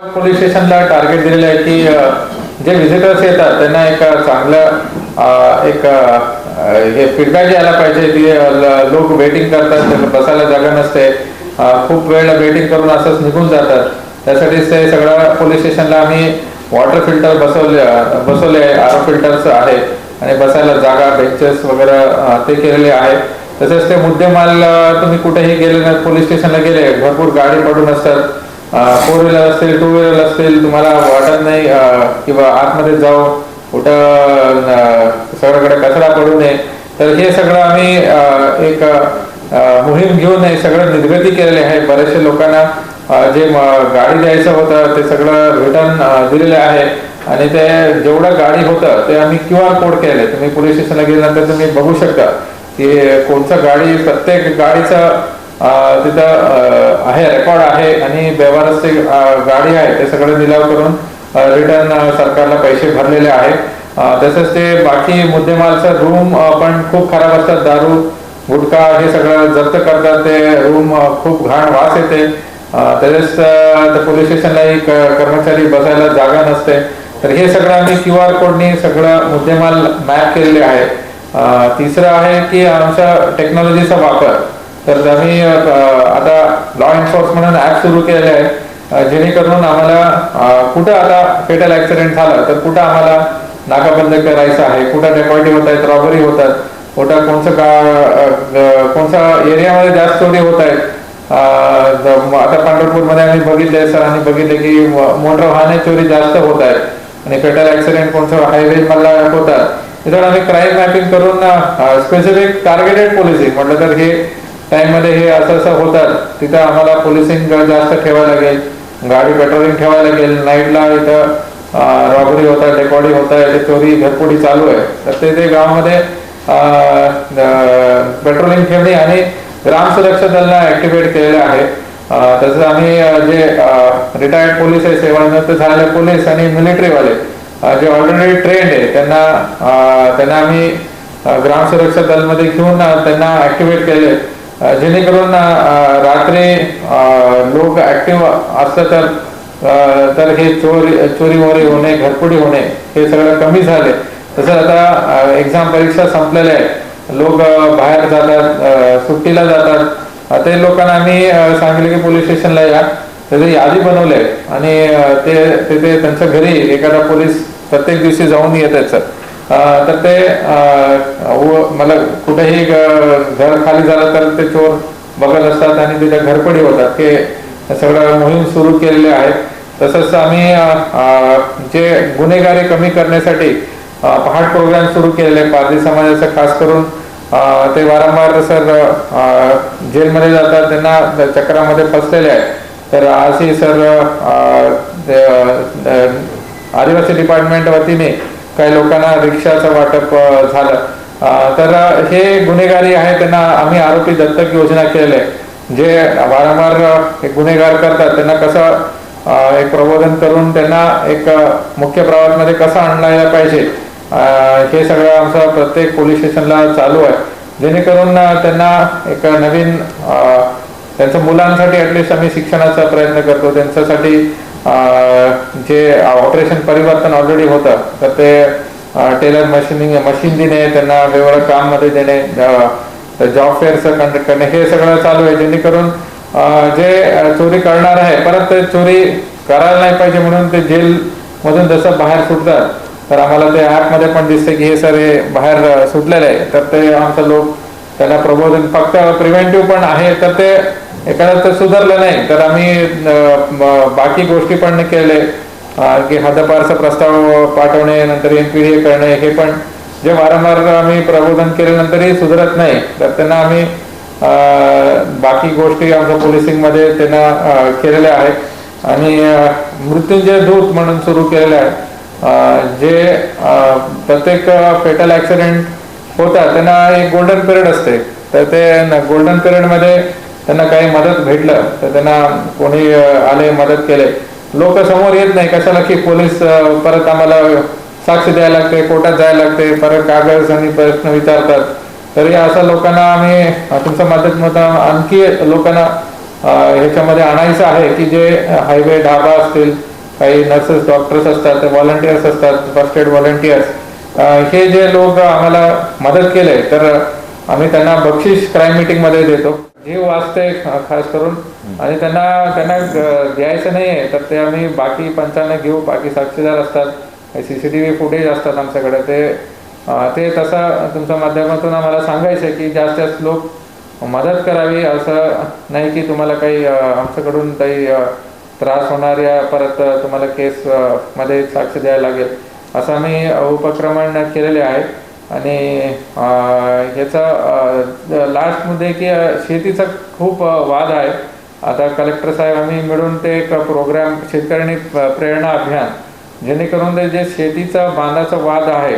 Police स्टेशनला target दिलेलं आहे की जे व्हिजिटर्स येतात त्यांना एक चांगलं एक हे फीडबॅक यायला पाहिजे की लोक वेटिंग करतात त्यांना बसायला जागा नसते. खूप वेळ वेटिंग करून असंच निघून जातात. त्यासाठीच ते सगळं पोलीस स्टेशनला आम्ही वॉटर फिल्टर बसवले बसवले आरो फिल्टर्स आहे. आणि बसायला जागा बेंचेस वगैरे ते केलेले आहे. तसेच ते मुद्देमाल तुम्ही कुठेही गेले ना पोलीस स्टेशनला गेले भरपूर गाडी पडून असतात. फोर व्हीलर असतील टू व्हीलर असतील तुम्हाला वाटत नाही किंवा आतमध्ये जाऊ कुठं सगळ्याकडे कचरा पडू नये. तर हे सगळं आम्ही एक मोहीम घेऊन हे सगळं निर्गती केलेले आहे. बरेचशे लोकांना जे गाडी द्यायचं होतं ते सगळं रिटर्न दिलेले आहे. आणि ते जेवढं गाडी होतं ते आम्ही क्यू आर कोड केले तुम्ही पोलीस स्टेशनला गेल्यानंतर तुम्ही बघू शकता की कोणतं गाडी प्रत्येक गाडीचं तिथं आहे रेकॉर्ड आहे आणि व्यवहारचे गाडी आहे ते सगळं निलाव करून रिटर्न सरकारला पैसे भरलेले आहे तसंच ते बाकी मुद्देमालचा रूम पण खूप खराब असतात. दारू गुटखा हे सगळं जप्त करतात. ते रूम खूप घाण वास येते. तसेच पोलीस स्टेशनलाही कर्मचारी बसायला जागा नसते. तर हे सगळं आम्ही क्यू आर कोडनी सगळं मुद्देमाल मॅप केलेले आहे. तिसरं आहे की आमच्या टेक्नॉलॉजीचा वापर. तर आम्ही आता लॉ एन्फोर्समेंट म्हणून ऍप सुरू केलेले आहे जेणेकरून आम्हाला कुठं आता फेटल ऍक्सिडेंट झाला तर कुठं आम्हाला नाकाबंद करायचं आहे कुठं डेपॉटी होत आहेत रॉबरी होतात कुठं कोणचं का अ, कोणत्या एरियामध्ये जास्त चोरी होत आहेत. आता पंढरपूरमध्ये आम्ही बघितले सरांनी बघितले की मोटर वाहने चोरी जास्त होत आहेत. आणि फेटल ऍक्सिडेंट कोणतं हायवे मला होतात तिथं आम्ही क्राईम मॅपिंग करून स्पेसिफिक टार्गेटेड पोलिसी म्हटलं तर हे टाइममध्ये हे असं असं होतात तिथं आम्हाला पोलिसिंग जास्त ठेवायला लागेल गाडी पेट्रोलिंग ठेवायला लागेल नाईटला इथं रॉबरी होत आहे डेकॉडी होत आहे चोरी घरपोडी चालू आहे. तर ते ते गावामध्ये पेट्रोलिंग ठेवणे आणि ग्राम सुरक्षा दलना ऍक्टिव्हेट केलेलं आहे. तसंच आम्ही जे रिटायर्ड पोलीस आहे सेवानिवृत्त झालेले पोलीस आणि मिलिटरीवाले जे ऑलरेडी ट्रेंड आहे त्यांना त्यांना आम्ही ग्राम सुरक्षा दलमध्ये घेऊन त्यांना ऍक्टिव्हेट केले. जेणेकरून रात्री लोक ऍक्टिव्ह असलं तर तर हे चोरी चोरी मोरी होणे घरपुडी होणे हे सगळं कमी झाले. तसं आता एक्झाम परीक्षा संपलेल्या आहेत. लोक बाहेर जातात सुट्टीला जातात. ते लोकांना आम्ही सांगितले सांगितलं की पोलीस स्टेशनला या. त्याची यादी बनवले आणि ते तिथे त्यांच्या घरी एखादा पोलीस प्रत्येक दिवशी जाऊन येतात सर. तर ते व- मला कुठेही घर खाली झालं तर ते चोर बघत असतात आणि तिथे घरपडी होतात. हे सगळं मोहीम सुरू केलेले आहे तसंच आम्ही जे गुन्हेगारी कमी करण्यासाठी पहाट प्रोग्राम सुरू केलेले पारधी समाजाचं खास करून ते वारंवार सर जेलमध्ये जातात. त्यांना चक्रामध्ये फसलेले आहेत. तर आजही सर आदिवासी डिपार्टमेंट वतीने काही लोकांना रिक्षाचं वाटप झालं. तर हे गुन्हेगारी आहे त्यांना आम्ही आरोपी दत्तक योजना केलेली आहे. जे वारंवार हे गुन्हेगार करतात त्यांना कसं एक प्रबोधन करून त्यांना एक मुख्य प्रवाहामध्ये कसं आणला पाहिजे हे सगळं आमचं प्रत्येक पोलीस स्टेशनला चालू आहे. जेणेकरून त्यांना एक नवीन त्यांच्या मुलांसाठी ऍटलिस्ट आम्ही शिक्षणाचा प्रयत्न करतो त्यांच्यासाठी अं, जे ऑपरेशन परिवर्तन ऑलरेडी होतं तर ते टेलर मशीनिंग मशीन देणे त्यांना वेगवेगळ्या काममध्ये देणे जॉब फेअरचं कंडक्ट करणे हे सगळं चालू आहे जेणेकरून जे चोरी करणार आहे परत ते चोरी करायला नाही पाहिजे म्हणून ते जेल मधून जसं बाहेर सुटतात तर आम्हाला ते ऍपमध्ये पण दिसते की हे सर हे बाहेर सुटलेले आहे. तर ते आमचं लोक त्याला प्रबोधन फक्त प्रिव्हेंटिव्ह पण आहे तर ते एखादा तर सुधारलं नाही. तर आम्ही बाकी गोष्टी पण केले. आणखी की हद्दपारचा प्रस्ताव पाठवणे नंतर एनपीडीए करणे हे पण जे वारंवार आम्ही प्रबोधन केल्यानंतरही सुधारत नाही. तर त्यांना आम्ही बाकी गोष्टी आमच्या पोलिसिंगमध्ये त्यांना केलेल्या आहेत. आणि मृत्यूंजय दूत म्हणून सुरू केलेले आहे जे प्रत्येक फेटल ऍक्सिडेंट होता त्यांना एक गोल्डन पिरियड असते. तर ते गोल्डन पिरियडमध्ये त्यांना काही मदत भेटलं तर त्यांना कोणी आले मदत केले. लोक समोर येत नाही कशाला की पोलीस परत आम्हाला साक्ष द्यायला लागते कोर्टात जायला लागते परत कागद आणि प्रश्न विचारतात. तरी अशा लोकांना आम्ही अं, तुमच्या मदत मत आणखी लोकांना ह्याच्यामध्ये आणायचं आहे की जे हायवे ढाबा असतील काही नर्सेस डॉक्टर्स असतात व्हॉलंटियर्स असतात फर्स्ट एड व्हॉलंटियर्स. हे जे लोक आम्हाला मदत केले तर आम्ही त्यांना बक्षीस क्राईम मिटिंगमध्ये देतो. जीव वाचते ख- खास करून. आणि त्यांना त्यांना ग- द्यायचं नाहीये. तर ते आम्ही बाकी पंचांना घेऊ. बाकी साक्षीदार असतात. सीसीटीव्ही फुटेज असतात आमच्याकडे. ते ते तसं तुमच्या माध्यमातून आम्हाला सांगायचं आहे की जास्त जास्त लोक मदत करावी. असं नाही की तुम्हाला काही आमच्याकडून काही त्रास होणार या परत तुम्हाला केस अं, मध्ये साक्ष द्यायला लागेल. असं आम्ही उपक्रमण केलेले आहे. आणि ह्याचा लास्टमध्ये की शेतीचा खूप वाद आहे. आता कलेक्टर साहेब आम्ही मिळून ते एक प्रोग्राम शेतकऱ्यांनी प्रेरणा अभियान जेणेकरून ते जे शेतीचा बांधाचा वाद आहे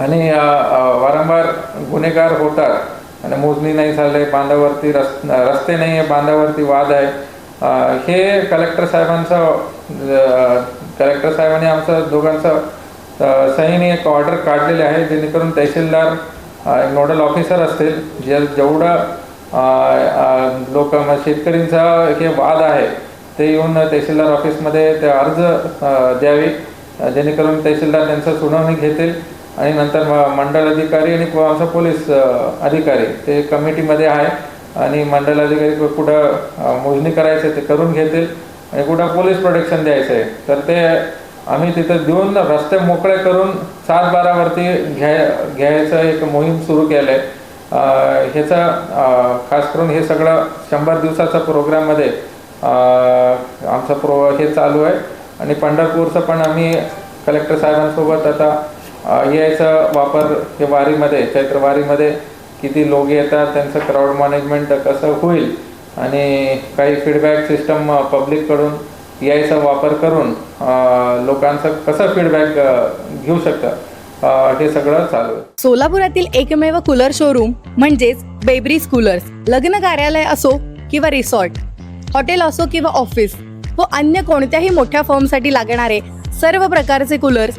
आणि वारंवार गुन्हेगार होतात आणि मोजणी नाही झाले बांधावरती रस् रस्ते नाही आहे बांधावरती वाद आहे. हे कलेक्टर साहेबांचं कलेक्टर साहेबांनी आमचं दोघांचं सहीने एक ऑर्डर काढलेली आहे जेणेकरून तहसीलदार एक नोडल ऑफिसर असतील जे जेवढं लोक म्हणजे शेतकरींचा हे वाद आहे ते येऊन तहसीलदार ऑफिसमध्ये ते अर्ज द्यावे जेणेकरून तहसीलदार त्यांचं सुनावणी घेतील आणि नंतर म- मंडळ अधिकारी आणि आमचा पोलीस अधिकारी ते कमिटीमध्ये आहे आणि मंडळ अधिकारी कुठं मोजणी करायचं आहे ते करून घेतील आणि कुठं पोलीस प्रोटेक्शन द्यायचं आहे तर ते आम्ही तिथं देऊन रस्ते मोकळे करून सात बारावरती घ्याय घ्यायचं एक मोहीम सुरू केलं आहे ह्याचा खास करून हे सगळं शंभर दिवसाचा प्रोग्राममध्ये आमचा प्रो हे चालू आहे. आणि पंढरपूरचं पण आम्ही कलेक्टर साहेबांसोबत आता अ, यायचा वापर हे वारीमध्ये चैत्र वारीमध्ये किती लोक येतात त्यांचं क्राऊड मॅनेजमेंट कसं होईल आणि काही फीडबॅक सिस्टम पब्लिककडून याचा वापर करून लोकांचा कसा फीडबॅक घेऊ शकतात हे सगळं चालू आहे. सोलापुरातील एकमेव कूलर शोरूम म्हणजेच बेबरीज कूलर्स लग्न कार्यालय असो किंवा रिसॉर्ट हॉटेल असो किंवा ऑफिस व अन्य कोणत्याही मोठ्या फॉर्मसाठी लागणारे सर्व प्रकारचे कूलर्स